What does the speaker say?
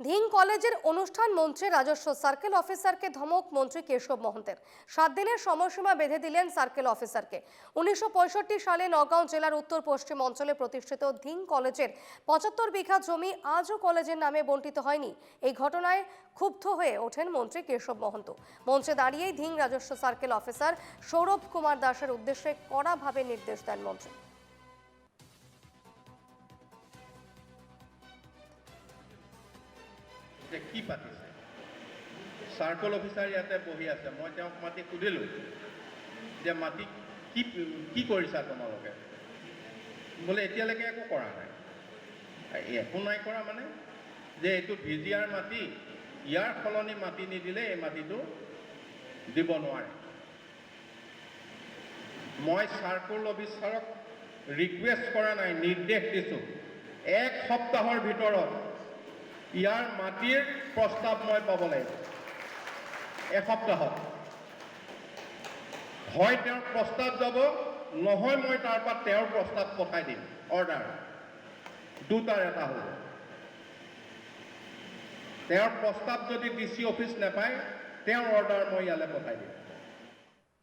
ধিং কলেজের অনুষ্ঠান মঞ্চে রাজস্ব সার্কেল অফিসারকে ধমক মন্ত্রী কেশব মহন্তের। সাত দিনের সময়সীমা বেঁধে দিলেন সার্কেল অফিসারকে। উনিশশো পঁয়ষট্টি সালে নগাঁও জেলার উত্তর পশ্চিম অঞ্চলে প্রতিষ্ঠিত ধিং কলেজের পঁচাত্তর বিঘা জমি আজও কলেজের নামে বণ্টিত হয়নি। এই ঘটনায় ক্ষুব্ধ হয়ে ওঠেন মন্ত্রী কেশব মহন্ত। মঞ্চে দাঁড়িয়েই ধিং রাজস্ব সার্কেল অফিসার সৌরভ কুমার দাসের উদ্দেশ্যে কড়াভাবে নির্দেশ দেন মন্ত্রী। যে কি পাতিছে? চাৰ্কল অফিচাৰ ইয়াতে বহি আছে, মই তেওঁক মাতি সুধিলোঁ যে মাতি কি কি কৰিছা তোমালোকে? বোলে, এতিয়ালৈকে একো কৰা নাই। একো নাই কৰা মানে যে এইটো ভিজিয়াৰ মাটি, ইয়াৰ সলনি মাটি নিদিলে এই মাটিটো দিব নোৱাৰে। মই চাৰ্কল অফিচাৰক ৰিকুৱেষ্ট কৰা নাই, নিৰ্দেশ দিছোঁ। এক সপ্তাহৰ ভিতৰত ইয়াৰ মাটিৰ প্ৰস্তাৱ মই পাব লাগিব। এসপ্তাহত। হয়, তেওঁৰ প্ৰস্তাৱ যাব, নহয়, মই তাৰ তেওঁৰ প্ৰস্তাৱ পঠাই দিম। অৰ্ডাৰ দুটাৰ এটা হ'ব। তেওঁৰ প্ৰস্তাৱ যদি ডি চি অফিচ নাপায়, তেওঁৰ অৰ্ডাৰ মই ইয়ালৈ পঠাই দিম।